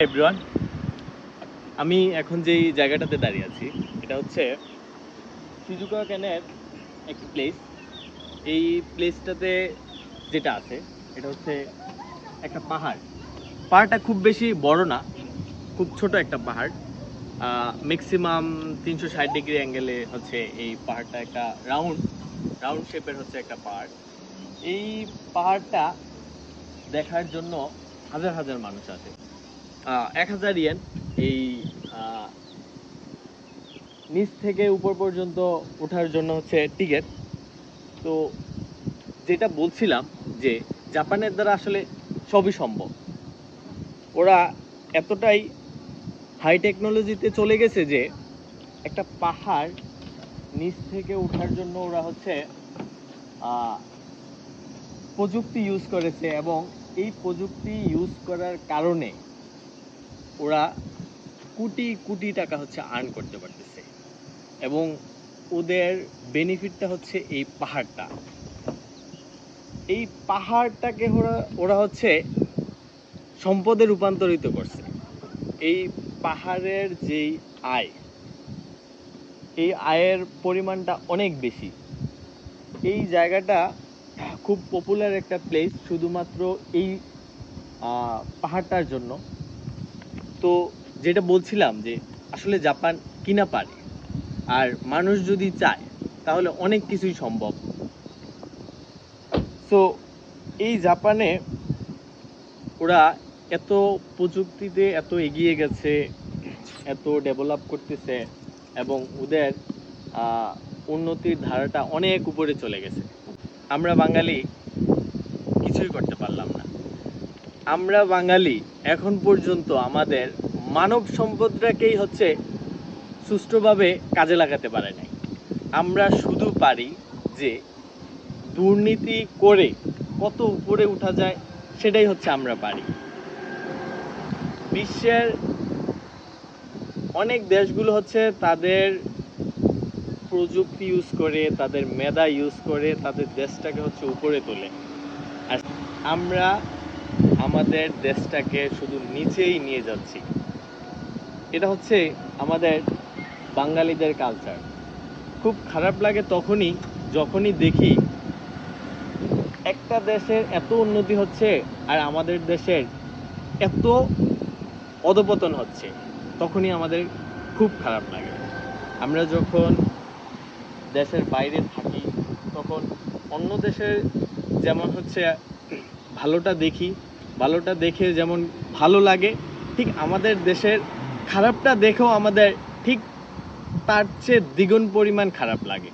Everyone আমি এখন যেই জায়গাটাতে দাঁড়িয়ে আছি এটা হচ্ছে সিজুকা ক্যানের একটি প্লেস এই প্লেসটাতে যেটা আছে এটা হচ্ছে একটা পাহাড়। পাহাড়টা খুব বেশি বড় না খুব ছোট একটা পাহাড়। ম্যাক্সিমাম তিনশো ষাট ডিগ্রি অ্যাঙ্গেলে হচ্ছে এই পাহাড়টা একটা রাউন্ড রাউন্ড শেপের হচ্ছে একটা পাহাড়। এই পাহাড়টা দেখার জন্য হাজার হাজার মানুষ আহ, এক হাজার ইয়েন এই নিচ থেকে উপর পর্যন্ত ওঠার জন্য হচ্ছে টিকিট তো যেটা বলছিলাম যে জাপানের দ্বারা আসলে সবই সম্ভব। ওরা এতটাই হাই টেকনোলজিতে চলে গেছে যে একটা পাহাড় নিচ থেকে ওঠার জন্য ওরা হচ্ছে প্রযুক্তি ইউজ করেছে এবং এই প্রযুক্তি ইউজ করার কারণে ওরা কোটি কোটি টাকা হচ্ছে আর্ন করতে পারতেছে। এবং ওদের বেনিফিটটা হচ্ছে এই পাহাড়টা। এই পাহাড়টাকে ওরা ওরা হচ্ছে সম্পদে রূপান্তরিত করছে। এই পাহাড়ের যেই আয়, এই আয়ের পরিমাণটা অনেক বেশি। এই জায়গাটা খুব পপুলার একটা প্লেস শুধুমাত্র এই পাহাড়টার জন্য। তো যেটা বলছিলাম যে আসলে জাপান কিনা পারে, আর মানুষ যদি চায়, তাহলে অনেক কিছুই সম্ভব। তো এই জাপানে ওরা এত প্রযুক্তিতে এত এগিয়ে গেছে, এত ডেভেলপ করতেছে, এবং ওদের উন্নতির ধারাটা অনেক উপরে চলে গেছে। আমরা বাঙালি কিছুই করতে পারলাম না। আমরা বাঙালি এখন পর্যন্ত আমাদের মানব সম্পদটাকেই হচ্ছে সুষ্ঠুভাবে কাজে লাগাতে পারে নাই। আমরা শুধু পারি যে দুর্নীতি করে কত উপরে উঠা যায় সেটাই হচ্ছে আমরা পারি। বিশ্বের অনেক দেশগুলো হচ্ছে তাদের প্রযুক্তি ইউজ করে, তাদের মেধা ইউজ করে, তাদের দেশটাকে হচ্ছে উপরে তোলে। আর আমরা আমাদের দেশটাকে শুধু নিচেই নিয়ে যাচ্ছি। এটা হচ্ছে আমাদের বাঙালিদের কালচার খুব খারাপ লাগে তখনই, যখনই দেখি একটা দেশের এত উন্নতি হচ্ছে আর আমাদের দেশের এত অধপতন হচ্ছে, তখনই আমাদের খুব খারাপ লাগে। আমরা যখন দেশের বাইরে থাকি, তখন অন্য দেশের যেমন হচ্ছে ভালোটা দেখি ভালোটা দেখে যেমন ভালো লাগে, ঠিক আমাদের দেশের খারাপটা দেখেও আমাদের ঠিক তার চেয়ে দ্বিগুণ পরিমাণ খারাপ লাগে।